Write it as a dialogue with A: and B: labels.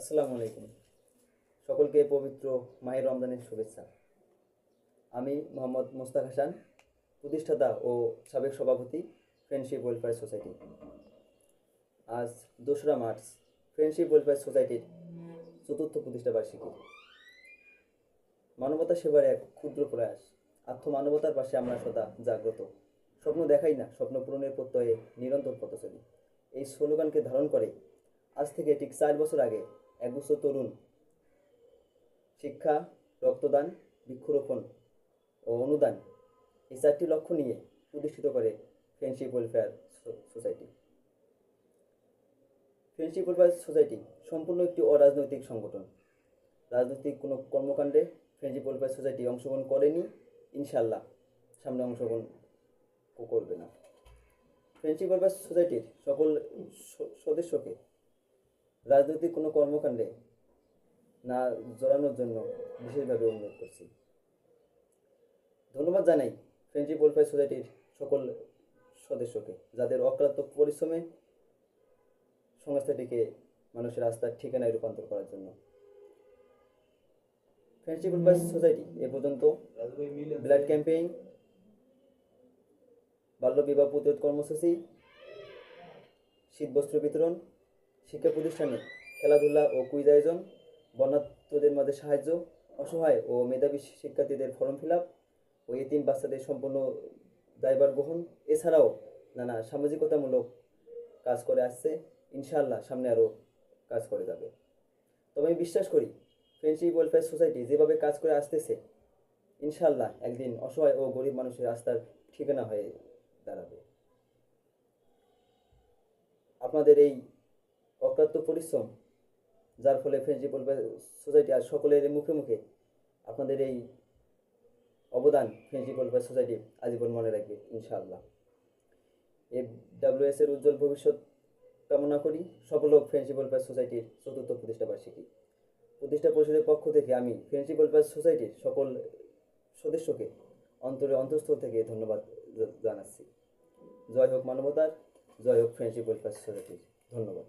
A: আসসালামু আলাইকুম। সকলকে পবিত্র মাহের রমজানের শুভেচ্ছা। আমি মোহাম্মদ মোস্তাক হাসান, প্রতিষ্ঠাতা ও সাবেক সভাপতি ফ্রেন্ডশিপ ওয়েলফেয়ার সোসাইটি আজ দোসরা মার্চ ফ্রেন্ডশিপ ওয়েলফেয়ার সোসাইটির চতুর্থ প্রতিষ্ঠা বার্ষিকী মানবতা সেবার এক ক্ষুদ্র প্রয়াস। আত্মমানবতার পাশে আমরা সদা জাগ্রত। স্বপ্ন দেখাই না, স্বপ্ন পূরণের প্রত্যয়ে নিরন্তর পথ এই স্লোগানকে ধারণ করে আজ থেকে ঠিক চার বছর আগে এক বছর তরুণ। শিক্ষা, রক্তদান, বৃক্ষরোপণ ও অনুদান এই চারটি লক্ষ্য নিয়ে প্রতিষ্ঠিত করে friendship welfare society friendship welfare society সম্পূর্ণ একটি অরাজনৈতিক সংগঠন। রাজনৈতিক কোনো কর্মকাণ্ডে ফ্রেন্ডশিপ ওয়েলফেয়ার সোসাইটি অংশগ্রহণ করেনি ইনশাল্লাহ সামনে অংশগ্রহণ করবে না। ফ্রেন্ডশিপ ওয়েলফেয়ার সোসাইটির সকল সদস্যকে রাজনৈতিক কোনো কর্মকাণ্ডে না জড়ানোর জন্য বিশেষভাবে অনুরোধ করছি। ধন্যবাদ জানাই ফ্রেন্ডশিপ ওয়েলফেয়ার সোসাইটির সকল সদস্যকে, যাদের অক্লান্ত পরিশ্রমে সংস্থাটিকে মানুষের আস্থার ঠিকানায় রূপান্তর করার জন্য। ফ্রেন্ডশিপ ওয়েলফেয়ার সোসাইটি এ পর্যন্ত ব্লাড ক্যাম্পেইন, বাল্যবিবাহ প্রতিরোধ কর্মসূচি, শীতবস্ত্র বিতরণ শিক্ষা প্রতিষ্ঠানে খেলাধুলা ও কুইজ আয়োজন বন্যাত্মদের মাঝে সাহায্য, অসহায় ও মেধাবী শিক্ষার্থীদের ফর্ম ফিল আপ ও এতিম বাচ্চাদের সম্পূর্ণ দায়ভার গ্রহণ। এছাড়াও নানা সামাজিকতামূলক কাজ করে আসছে। ইনশাআল্লাহ সামনে আরও কাজ করে যাবে। তবে আমি বিশ্বাস করি ফ্রেন্ডশিপ ওয়েলফেয়ার সোসাইটি যেভাবে কাজ করে আসতেছে, ইনশাআল্লাহ একদিন অসহায় ও গরিব মানুষের আস্থার ঠিকানা হয়ে দাঁড়াবে। আপনাদের এই অক্লান্ত পরিশ্রম, যার ফলে ফ্রেন্ডশিপ সোসাইটি আর সকলের মুখে মুখে আপনাদের এই অবদান ফ্রেন্ডশিপ ওয়েলফেয়ার সোসাইটি আজীবন মনে রাখবে, ইনশাআল্লাহ। এ ডাব্লিউএস এর উজ্জ্বল ভবিষ্যৎ কামনা করি, সফল হোক ফ্রেন্ডশিপ ওয়েলফেয়ার সোসাইটির চতুর্থ প্রতিষ্ঠা বার্ষিকী। প্রতিষ্ঠা পরিষদের পক্ষ থেকে আমি ফ্রেন্ডশিপ ওয়েলফেয়ার সোসাইটির সকল সদস্যকে অন্তরে অন্তঃস্থল থেকে ধন্যবাদ জানাচ্ছি। জয় হোক মানবতার, জয় হোক ফ্রেন্ডশিপ ওয়েলফেয়ার সোসাইটির ধন্যবাদ।